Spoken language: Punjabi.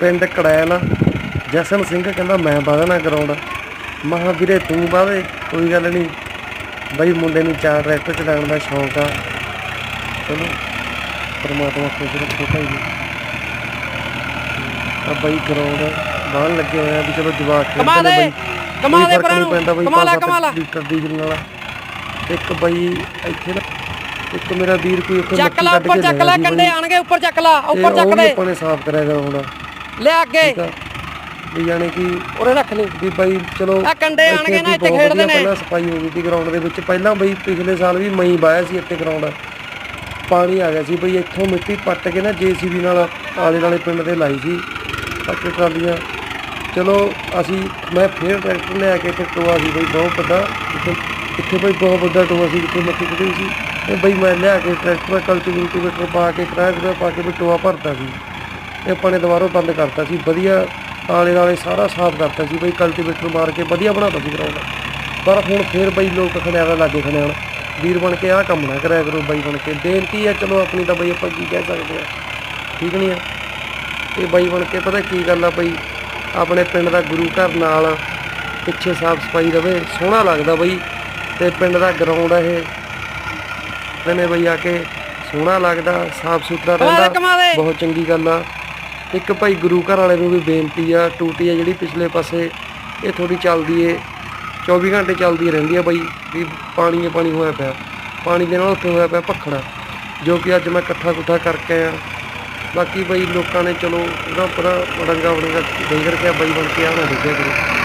ਪਿੰਡ ਕੜੈਲ। ਜਸਨ ਸਿੰਘ ਕਹਿੰਦਾ ਮੈਂ ਵਧਣਾ ਗਰਾਊਂਡ ਮਹਾ ਵੀਰੇ ਤੂੰ ਵਾਵੇ ਕੋਈ ਗੱਲ ਨਹੀਂ। ਬਈ ਮੁੰਡੇ ਨੂੰ ਚਾਰ ਟਰੈਕਟਰ ਚਲਾਉਣ ਦਾ ਸ਼ੌਂਕ ਆ। ਚਲੋ ਪਰਮਾਤਮਾ ਖੁਸ਼ ਰੱਖੇ ਭਾਈ ਨੂੰ ਆ ਬਈ ਗਰਾਊਂਡ ਬਾਹਰ ਲੱਗੇ ਹੋਏ ਆ ਵੀ ਚਲੋ ਜਵਾਕ ਖੇਡਦੇ ਨੇ ਬਈ। ਕਮਾ ਕੋਈ ਦੇ ਫ਼ਰਕ ਪਰਾਂ ਨਹੀਂ ਨੂੰ, ਪੈਂਦਾ ਬਈ ਕਮਾ ਲਾ, ਪੰਜ ਸੱਤ ਕਮਾ ਲਾ। ਲੀਟਰ ਡੀਜ਼ਲ ਨਾਲ ਇੱਕ ਬਈ ਇੱਥੇ ਨਾ ਇੱਕ ਮੇਰਾ ਵੀਰ ਕੋਈ ਉੱਥੇ ਚੱਕ ਲਾ ਉੱਪਰ ਚੱਕ ਲੈ ਕੰਡੇ। ਆਣਗੇ ਉੱਪਰ ਚੱਕ ਲਾ ਉੱਪਰ ਚੱਕ ਦੇ। ਆਪਾਂ ਨੇ ਸਾਫ਼ ਕਰਿਆ ਗਰਾਊਂਡ। ਲੈ ਅੱਗੇ। ਠੀਕ ਆ। ਵੀ ਯਾਨੀ ਕਿ ਉਰੇ ਰੱਖ ਲਈ। ਵੀ ਬਾਈ ਚਲੋ ਆਹ ਕੰਡੇ ਇੱਥੇ ਆਉਣਗੇ ਨਾ, ਵੀ ਇੱਥੇ ਬਹੁਤ ਖੇਡਦੇ ਵਧੀਆ ਨੇ। ਪਹਿਲਾਂ ਸਫ਼ਾਈ ਹੋ ਗਈ ਸੀ ਗਰਾਊਂਡ ਦੇ ਵਿੱਚ। ਪਹਿਲਾਂ ਬਈ ਪਿਛਲੇ ਸਾਲ ਵੀ ਮਈ ਵਾਇਆ ਸੀ ਇੱਥੇ ਗਰਾਊਂਡ ਪਾਣੀ ਆ ਗਿਆ ਸੀ ਬਈ ਇੱਥੋਂ ਮਿੱਟੀ ਪੱਟ ਕੇ ਨਾ ਜੀਸੀਬੀ ਨਾਲ ਆਲੇ ਵਾਲੇ ਪਿੰਡ ਦੇ ਲਾਈ ਸੀ। ਪੱਟ ਟਰਾਲੀਆਂ। ਚਲੋ ਅਸੀਂ ਮੈਂ ਫੇਰ ਟਰੈਕਟਰ ਲਿਆ ਕੇ ਇੱਥੇ ਟੋਆ ਸੀ ਬਈ ਬਹੁਤ ਵੱਡਾ। ਇੱਥੇ ਇੱਥੇ ਬਈ ਬਹੁਤ ਵੱਡਾ ਟੋਆ ਸੀ ਜਿੱਥੇ ਮੱਕੀ ਕੱਢੀ ਸੀ। ਤੇ ਬਈ ਮੈਂ ਲਿਆ ਕੇ ਟਰੈਕਟਰ ਕਲਟੀਵੇਟਰ ਪਾ ਕੇ ਕਿਰਾਇਆ ਕਿਰਾਇਆ ਪਾ ਕੇ ਵੀ ਟੋਆ ਭਰਦਾ ਸੀ। ਇਹ ਆਪਾਂ ਨੇ ਦੁਬਾਰਾ ਬੰਦ ਕਰਤਾ ਸੀ ਵਧੀਆ ਆਲੇ ਨਾਲੇ ਸਾਰਾ ਸਾਫ਼ ਕਰਤਾ ਸੀ ਬਈ ਕਲਟੀਵੇਟਰ ਮਾਰ ਕੇ ਵਧੀਆ ਬਣਾਤਾ ਸੀ ਗਰਾਊਂਡ ਪਰ ਹੁਣ ਫੇਰ ਬਈ ਲੋਕ ਖੜਿਆਣਾ ਲਾਗੇ ਖੜਿਆਣ ਵੀਰ ਬਣ ਕੇ ਆਹ ਕੰਮ ਨਾ ਕਰਿਆ ਕਰੋ ਬਾਈ ਬਣ ਕੇ। ਬੇਨਤੀ ਹੈ ਚਲੋ ਆਪਣੀ ਤਾਂ ਬਈ ਆਪਾਂ ਕੀ ਕਹਿ ਸਕਦੇ ਆ ਠੀਕ ਨਹੀਂ ਆ? ਇਹ ਬਾਈ ਬਣ ਕੇ ਪਤਾ ਕੀ ਗੱਲ ਆ ਬਈ ਆਪਣੇ ਪਿੰਡ ਦਾ ਗੁਰੂ ਘਰ ਨਾਲ ਪਿੱਛੇ ਸਾਫ਼ ਸਫ਼ਾਈ ਰਵੇ ਸੋਹਣਾ ਲੱਗਦਾ ਬਈ। ਤੇ ਪਿੰਡ ਦਾ ਗਰਾਊਂਡ ਇਹ। ਨੇ ਬਈ ਆ ਕੇ ਸੋਹਣਾ ਲੱਗਦਾ ਸਾਫ਼ ਸੁਥਰਾ ਰਹਿੰਦਾ। ਬਹੁਤ ਚੰਗੀ ਗੱਲ ਆ। ਇੱਕ ਭਾਈ ਗੁਰੂ ਘਰ ਵਾਲੇ ਨੂੰ ਵੀ ਬੇਨਤੀ ਆ, ਟੂਟੀ ਆ ਜਿਹੜੀ ਪਿਛਲੇ ਪਾਸੇ ਇਹ ਥੋੜੀ ਚੱਲਦੀ ਏ। 24 ਘੰਟੇ ਚੱਲਦੀ ਰਹਿੰਦੀ ਆ ਬਾਈ, ਵੀ ਪਾਣੀ ਹੀ ਪਾਣੀ ਹੋਇਆ ਪਿਆ। ਪਾਣੀ ਦੇ ਨਾਲ ਉੱਥੇ ਹੋਇਆ ਪਿਆ ਭਖੜਾ, ਜੋ ਕਿ ਅੱਜ ਮੈਂ ਇਕੱਠਾ ਕੁੱਠਾ ਕਰਕੇ ਆਇਆ। ਬਾਕੀ ਬਈ ਲੋਕਾਂ ਨੇ ਚਲੋ ਉਹਦਾ ਪੂਰਾ ਵੜੰਗਾ ਵੜੰਗਾ ਦੇਖ ਰੱਖਿਆ ਬਾਈ ਬਣ ਕੇ ਆ ਦੇਖਿਆ ਕਰੋ।